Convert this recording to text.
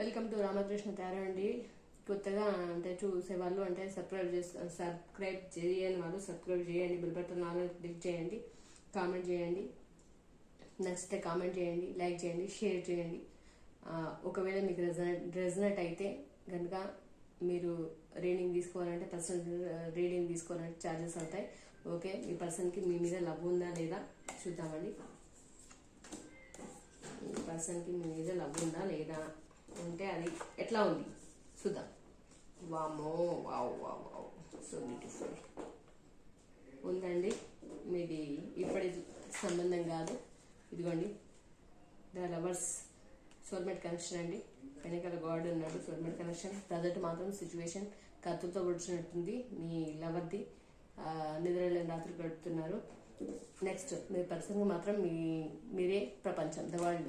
Welcome to Ramakrishna తారా అండి. కొత్తగా అంటే చూసే వాళ్ళు అంటే సబ్స్క్రైబ్ చేసి సబ్స్క్రైబ్ చేయని వాళ్ళు సబ్స్క్రైబ్ చేయండి. బిల్ బటన్ ఆన్ క్లిక్ చేయండి. కామెంట్ చేయండి. నచ్చితే కామెంట్ చేయండి. లైక్ చేయండి. షేర్ చేయండి. ఒకవేళ మీకు రెజనెట్ రెజనెట్ అయితే కనుక మీరు రీడింగ్ తీసుకోవాలంటే పర్సన్ రీడింగ్ తీసుకోవాలంటే ఛార్జెస్ అవుతాయి. ఓకే? మీ పర్సన్కి మీ మీద లవ్ ఉందా లేదా చూద్దామండి. మీ పర్సన్కి మీ మీద లవ్ ఉందా లేదా? ఉంటే అది ఎట్లా ఉంది? చూద్దాం. వామో wow wow wow. So beautiful ఉందండి. మీది ఇప్పటి సంబంధం కాదు. ఇదిగోండి. ద లవర్స్ సోల్మేట్ కనెక్షన్ అండి. వెనకాల గాడ్ ఉన్నాడు సోల్మేట్ కనెక్షన్. ప్రజెంట్ మాత్రం సిచ్యువేషన్ కత్తులతో పొడిచినట్టుంది మీ లవర్ది నిద్రలేని రాత్రులు గడుపుతున్నారు. నెక్స్ట్ మీ పర్సన్కి మాత్రం మీ మీరే ప్రపంచం ద వరల్డ్.